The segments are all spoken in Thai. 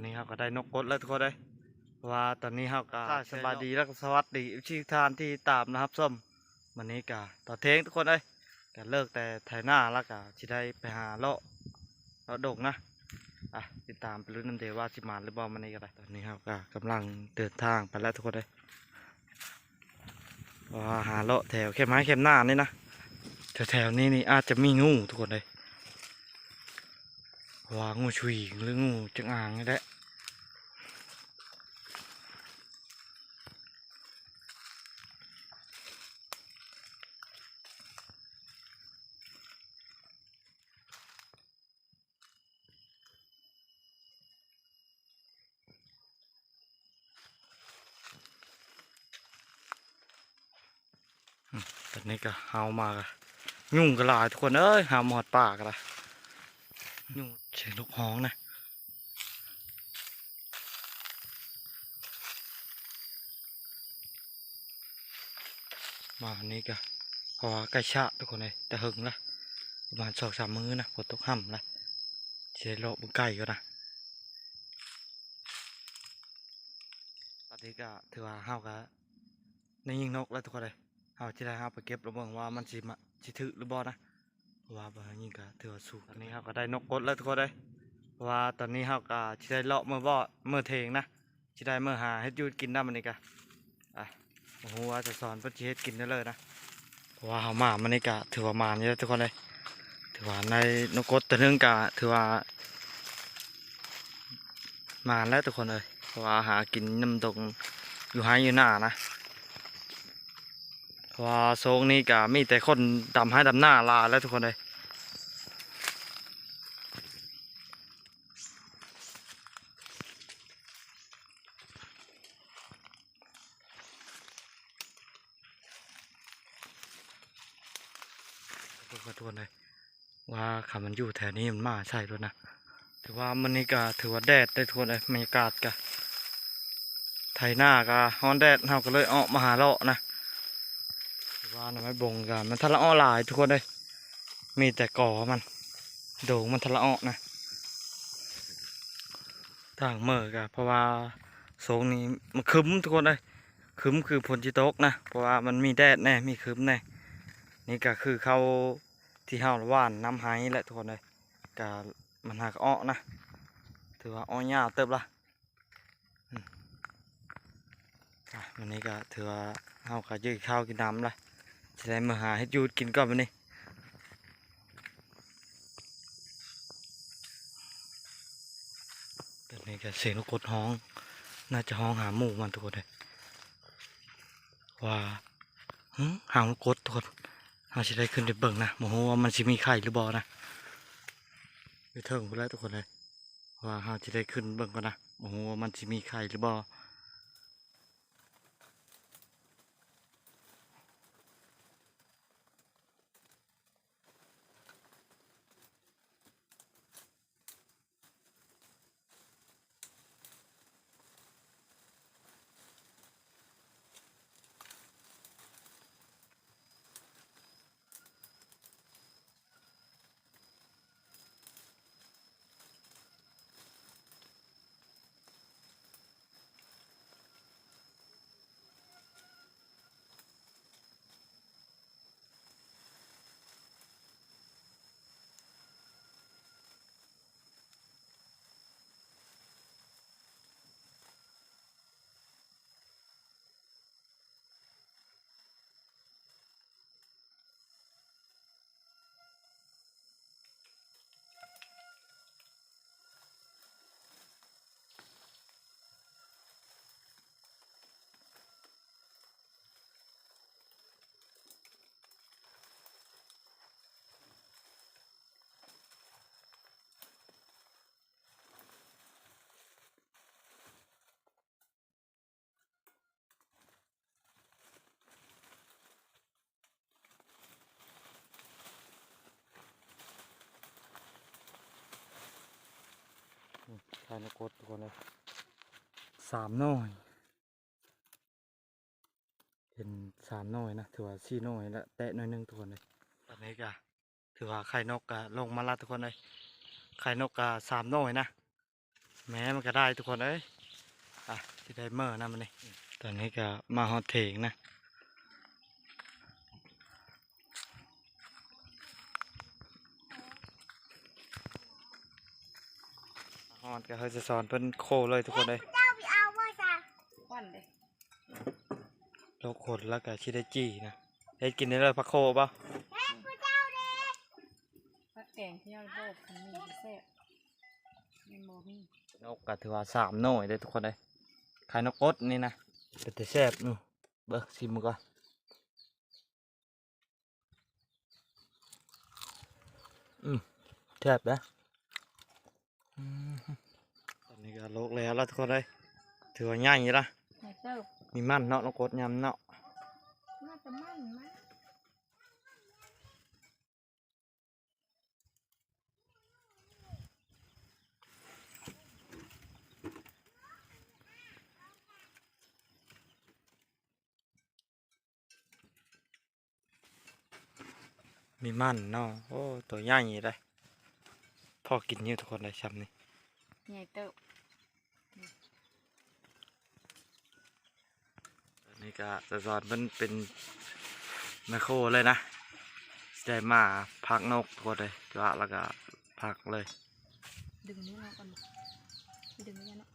อนนี้เขาก็ได้นกกดแล้วทุกคนเลยเพราะว่าตอนนี้เขาก็สบายดีแล้วก็สวัสดีชีทานที่ตามนะครับส้มวันนี้ก็ต่อเทงทุกคนเลยก็เลิกแต่ไถหน้าแล้วก็จะได้ไปหาเลาะเลาะดงนะอะติดตามไปรุ่นน้ำเดยวว่าสิมานหรือบ่มันนี้ก็ได้ตอนนี้เขาก็กำลังเดินทางไปแล้วทุกคนเลยว่าหาเลาะแถวเข้มไม้เข้มหน้านี่นะแถวๆนี้นี่อาจจะมีงูทุกคนเลย ว่างูฉุยหรืองูจงอางนี่แหละตอนนี้ก็เฮามากะยุ่งกระลายทุกคนเอ้ยหาหมอดปากละ ยุ่งเสียงนกฮ้องนะมาอันนี้ก็พอกล้ชะทุกคนเลยแต่หึงละประมาณสองสามมื้อนะฝนตกห่ำละเสียโลบนไก่ก็นะตอนนี้ก็ถือว่าเฮาก็ในยิงนกแล้วทุกคนเลยเฮาที่ได้เฮาไปเก็บระเบิงว่ามันสิมาสิถือหรือบ่นะ ว่าบางนี้ก็ถือว่าสูงตอนนี้เราก็ได้นกกดแล้วทุกคนเลยว่าตอนนี้เราก็จะได้เลาะเมื่อบ่อเมื่อเทงนะจะได้เมื่อหาเฮ็ดยูดกินได้มันนี่ก็อะโอ้โหว่าจะสอนเพื่อจะเฮ็ดกินได้เลยนะว่าเขามามันนี่ก็ถือว่ามานเยอะทุกคนเลยถือว่าในนกกดตัวนึงก็ถือว่า มานแล้วทุกคนเลยเพราะว่าหากินน้ำตกอยู่ให้อยู่หน้านะเพราะว่าโซงนี้ก็มีแต่คนดำให้ดำหน้าลาแล้วทุกคนเลย ขอโทษเลยว่าขา มันอยู่แถวนี้มันมาใช่ด้วยนะถือว่ามันนี่ก็ถือว่าแดดได้ทุกคนเลยบรรยากาศก็ไถหน้าก็ฮ้อนแดดเราก็เลยออกมาหาเลาะนะถือว่าน่ะไม่บงกันมันทะเละอ้อหลายทุกคนเลยมีแต่ก่อมันโด่งมันทะเละอ้อนะทางเมื่อกะเพราะว่าโซงนี้มันคึ้มทุกคนเลยคึ้มคือฝนจิตกนะเพราะว่ามันมีแดดแน่มีคึ้มแน่นี่ก็คือเขา ที่เฮาว่านน้ำไห้แหละทุกคนเลยก็มันหักอ้อนะถือว่าอ้อยาวเติบละอะวันนี้ก็ถือว่าเฮาก็ยืดข้าวกินน้ำละจะได้มาหาให้ยูดกินก่อนวันนี้แบบนี้ก็เสียงนกกดห้อง น่าจะห้องหาหมูมันทุกคนเลยว่าหึหางนกกดทุกคน เราจะได้ขึ้นไปเบิ่งนะโมโหว่ามันจะมีไข่หรือบอนะไปเทิงไปแล้วทุกคนเลยว่าเราจะได้ขึ้นเบิ่งก่อนนะโมโหว่ามันจะมีไข่หรือบอ ไข่นกกดทุกคนเลยสามหน่อย เห็นสามหน่อยนะถือว่าสี่หน่อยแล้วแตะหน่อยหนึงทุกคนเลยตอนนี้ก็ถือว่าไข่นกก็ลงมาและทุกคนเลยไข่นกก็สามหน่อยนะแม้มันก็ได้ทุกคนเอ้ยอะที่ได้เมื่อนะมันนี่ตอนนี้ก็มาฮอตเถงนะ ฮอตก็เขาจะสอนเป็นโคเลยทุกคนเลยเจ้าไปเอาว่าจ้ะควันเลยโลกคนแล้วก็ชิได้จี้นะเฮ็ดกินได้เลยพักโคเปล่าเฮ้ยพระเจ้าเด้ผักแกงที่ยอดโบกมันมีพิเศษมีโมมี่นกก็ถือว่าสามหน่วยเลยทุกคนเลยขายนกกดนี่นะเป็นแต่แซ่บนู่นเบิกชิมมือก่อนอืมแซ่บนะอืมต อนนี้ก็โลกแล้วแล้วทุกคนเลยถือว่าง่ายอยู่ละในเติบมีมันเนาะนกกดยำเนาะน่าจะมั่นมั้ยมีมันเนาะโอ้ตัวใหญ่อยู่เลยพอกินอยู่ทุกคนเลยช้ำนี่ในเติบ นนี้ก็จะสอนมันเป็นแมคโครเลยนะสิได้มาพักนกทุกคนเลยจ้ะแล้วก็พักเลยดึงนี้เราก่อนดึงนี้เนาะ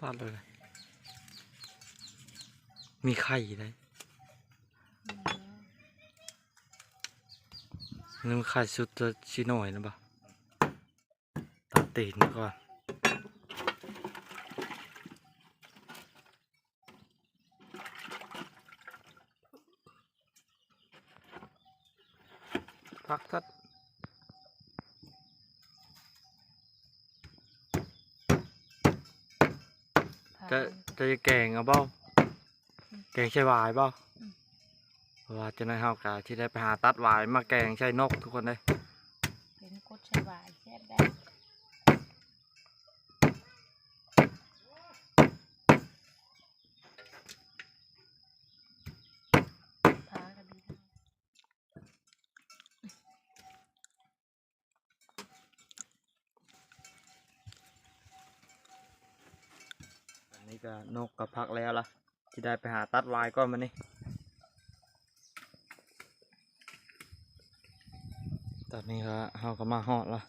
ปาดเลย มีไข่เลยอืมนี่มันไข่สุดจะชิหน่อยนะบ่ะตัดตีนมาก่อน พักสักผ่านจะจะแกงเอาเบ้าแกงใช่หวายเบ้าอืมเพราะว่าจะได้เฮากะที่ได้ไปหาตัดหวายมาแกงใช่นกทุกคนเลย เป็นกดใช้หวายแซ่บได้พากันดีนะ อันนี้ ก็นกกับพักแล้วล่ะที่ได้ไปหาตัดวายก่อนมานี่ตอนนี้ก็เฮาก็มาหอดละ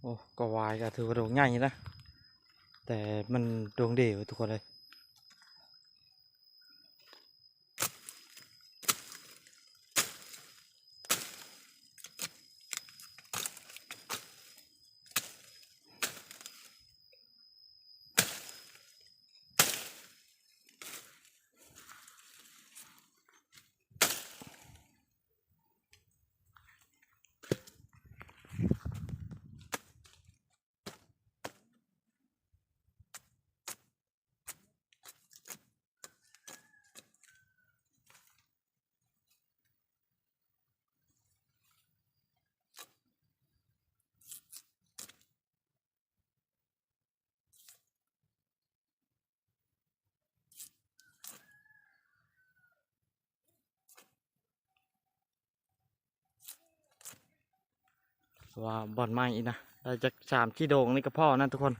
โอ้ก็วายก็ถือว่าดวงใหญ่นะแต่มันดวงเดียวทุกคนเลย ว่าบ่อนไม้นะได้จากสามขี้โดงนี่ก็พ่อนะทุกคน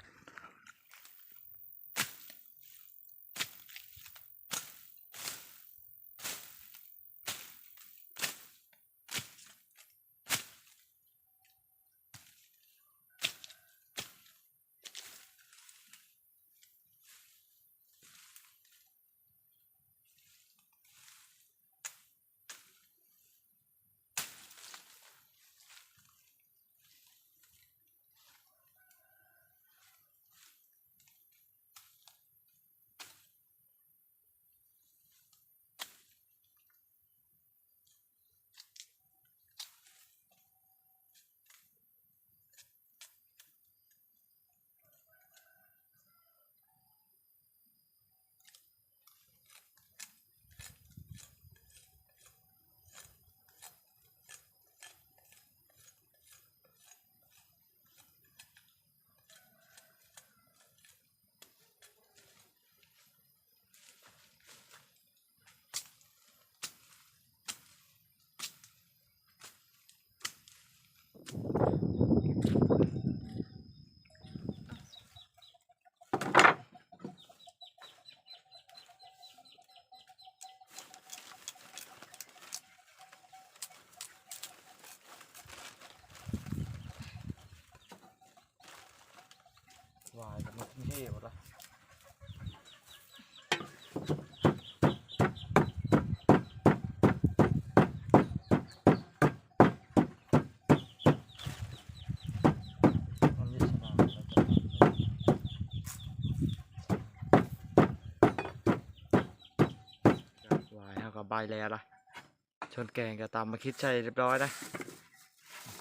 vài cái mặt như thế rồi đó แล้วล่ะ ชนแกงก็ตามมาคิดใจเรียบร้อยนะ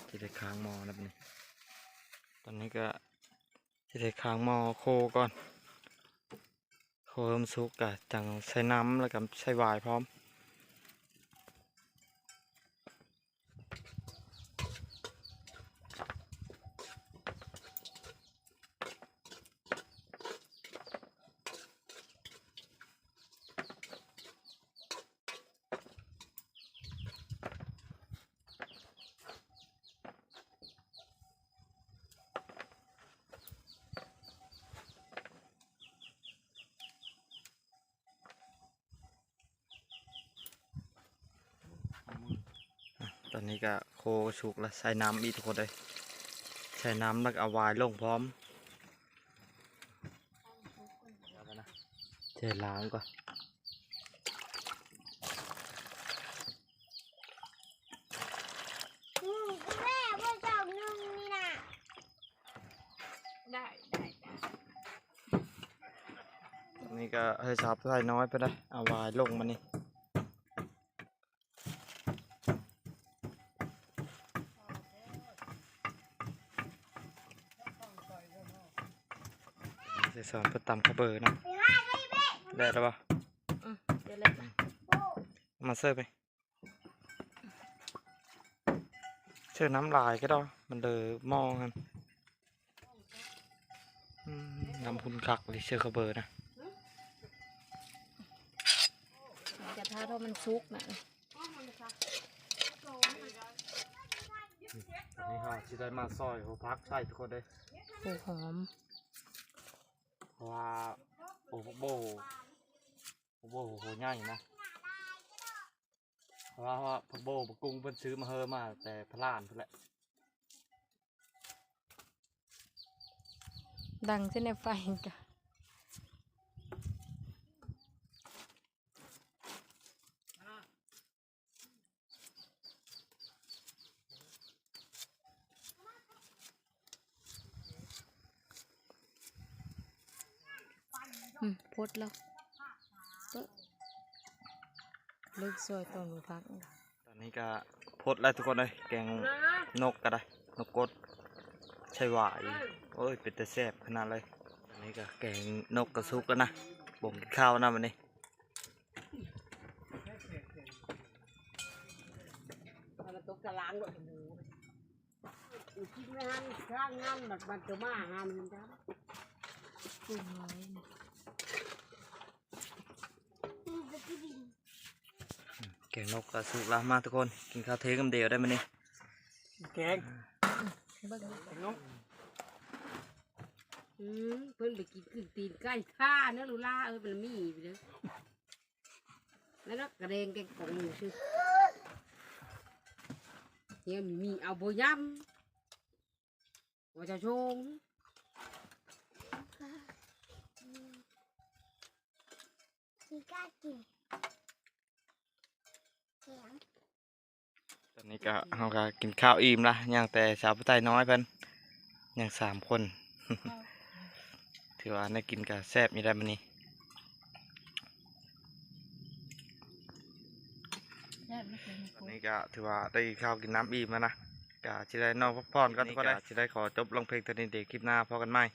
ที่ได้ค้างมอนะนี่ตอนนี้ก็ที่ได้ค้างมอโคก่อน โคเริ่มสุกกะจังใส่น้ำแล้วก็ใส่วายพร้อม อนนี้ก็โคสุกแล้วใส่น้ำอีกทุกคนเลยใส่น้ำแล้วก็เอาหวายลงพร้อมเอาไปนะเจล้างก่อนอืมแม่พ่อเจ้านึ่งนี่นะได้ได้ได้ตอนนี้ก็ให้ซับใส่น้อยไปได้เอาหวายลงมานี่ อนเพื่อตำข้าวเบอร์นะไปห้าไปเบ้ได้แล้วปะอืมเดี๋ยวเล็กนะโอ้มาเสิร์ฟไปเชื่อน้ำลายก็ได้มันเลยมองกันอืมน้ำพุนคักเลยเชื่อข้าวเบอร์นะกระทะถ้ามันซุกนะอันนี้ค่ะที่ได้มาซอยหัวพักใส่ทุกคนเลยโอ้หอมเพราะ ว่าโอ้โบโอ้โบโหง่ายนะเพราะว่าวพโบพวกกุ้งเพิ่นซื้อมาเฮอมาแต่พลานเพิ่นแหละดังเส้นในไฟกัน แล้วก็เลิกซอยตอนหนูพักตอนนี้ก็พดแล้วทุกคนเลยแกงนกก็ได้ นกกดใช่หวายโอ้ยเป็นแต่แซ่บขนาดเลยตอนนี้ก็แกงนกกระซุกแล้วนะบ่งกินข้าวนะวันนี้มันตกตะลางก็ดูคิดไม่หันข้างงานแบบมันจะมาหามันจ้าปรุงน้อยนี่ อืมจะกินดิน แกงนกกระซุกแล้วมาทุกคน กินข้าวเทกันเดียวได้ไหมนี่แกงเบิ่งดูอืมเพิ่นไปกินกึ่งตีนใกล้ข้าเนื้อลูล่าเออเป็นมีไปเลยแล้วก็กระเดงแกงกองอยู่ชื่อเฮียมีมีเอาโบยำว่าจะชงมีกล้ากินเสียง ตอ นนี้ก็เราก็กินข้าวอิ่มละย่างแต่สาวผู้ใต้น้อยเพิ่นย่างสามคน ถือว่าได้กินกับแซ่บมีได้มันนี่แซ่บไม่เคยมีตโคอนนี้ก็ถือว่าได้ข้าวกินน้ำอิ่มแล้วนะก็จะได้นอนพักผ่อนกันทุกคนเลยจะได้ขอจบลงเพลงตอนนี้เด็กคลิปหน้าพอกันไหมเอ้ย